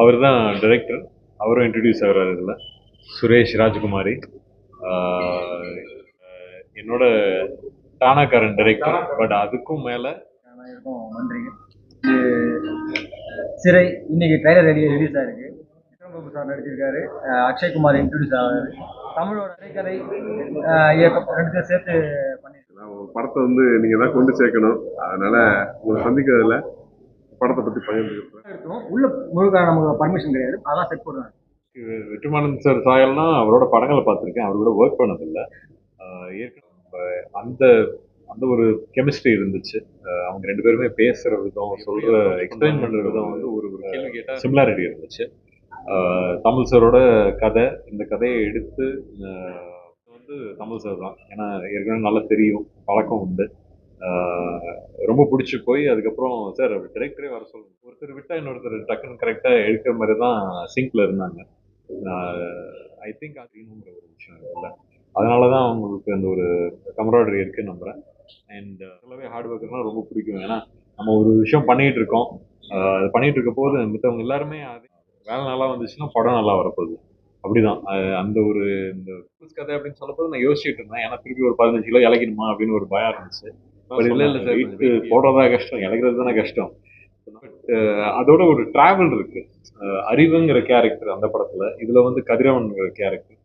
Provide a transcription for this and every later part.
அவர் தான் டைரக்டர் அவரும் இன்ட்ரடியூஸ் ஆகிறார் இதில். சுரேஷ் ராஜ்குமாரி. என்னோட டானாக்காரன் டைரக்டர் பட் அதுக்கும் மேலே அனைவருக்கும் நன்றி. இது சிறை இன்னைக்கு ட்ரைலர் ரெடி ரிலீஸ் ஆயிருக்கு. விக்ரம் பிரபு சார் நடிச்சிருக்காரு. அக்ஷய்குமார் இன்ட்ரடியூஸ் ஆகாரு தமிழோட திரைக்கதை இயக்கம் ரெண்டுத்தையும் சேர்த்து ஒரு படத்தை வந்து நீங்க தான் கொண்டு சேர்க்கணும். அதனால உங்களை சந்திக்கிறதுல படத்தை பத்தி பகிர்ந்துக்கிறேன். இருக்கும். உள்ள முழுக்க நமக்கு பர்மிஷன் கிடையாது. அதான் செட் பண்ணுவாங்க வெற்றிமானந்த் சார் சாயல்னா அவரோட படங்களை பார்த்துருக்கேன். அவர் கூட ஒர்க் பண்ணதில்லை. ஏற்கனவே அந்த அந்த ஒரு கெமிஸ்ட்ரி இருந்துச்சு. அவங்க ரெண்டு பேருமே பேசுற விதம் சொல்ற எக்ஸ்பிளைன் பண்ற விதம் வந்து ஒரு ஒரு கேள்வி கேட்டால் சிமிலாரிட்டி இருந்துச்சு. தமிழ் சாரோட கதை இந்த கதையை எடுத்து வந்து தமிழ் சார் தான். ஏன்னா ஏற்கனவே நல்லா தெரியும் பழக்கம் உண்டு. ரொம்ப பிடிச்சி போய் அதுக்கப்புறம் சார் டிரெக்டரே வர சொல்லுங்க. ஒருத்தர் விட்டா இன்னொருத்தர் டக்குன்னு கரெக்டாக எடுக்கிற மாதிரி தான் சிங்க்ல இருந்தாங்க. ஐ திங்க் அப்படின்னுங்கிற ஒரு விஷயம் இல்லை அதனால தான் அவங்களுக்கு அந்த ஒரு கமராடரி இருக்குன்னு நம்புகிறேன் அண்ட் நல்லாவே ஹார்ட் ஒர்க்கர்லாம் ரொம்ப பிடிக்கும். ஏன்னா நம்ம ஒரு விஷயம் பண்ணிகிட்டு இருக்கோம். அது பண்ணிட்டு இருக்க போது மித்தவங்க எல்லாருமே அது வேலை நல்லா வந்துச்சுன்னா படம் நல்லா வரப்போகுது. அப்படிதான். அந்த ஒரு இந்த புதுசு கதை அப்படின்னு சொல்லும்போது நான் யோசிச்சுட்டு இருந்தேன். ஏன்னா திருப்பி ஒரு பதினஞ்சு கிலோ இலக்கிடுமா அப்படின்னு ஒரு பயம் இருந்துச்சு. பட் இல்லை இல்லை சார் போடுறதா கஷ்டம் இலக்கிறது தானே கஷ்டம். அதோட ஒரு டிராவல் இருக்கு. அறிவுங்கிற கேரக்டர் அந்த படத்துல இதுல வந்து கதிரவன்கிற கேரக்டர்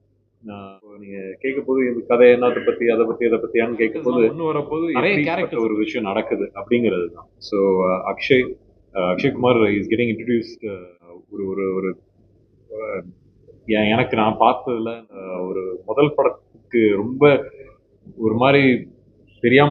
நீங்க கேட்க போது இது கதை என்னத்தை பத்தி அதை பத்தி இதை பத்தியான்னு கேட்க போது ஒன்று வரப்போது நிறைய கேரக்டர் ஒரு விஷயம் நடக்குது அப்படிங்கிறது தான். So Akshay Akshay Kumar is getting introduce ஒரு ஒரு ஒரு எனக்கு நான் பார்த்ததுல ஒரு முதல் படத்துக்கு ரொம்ப ஒரு மாதிரி தெரியாம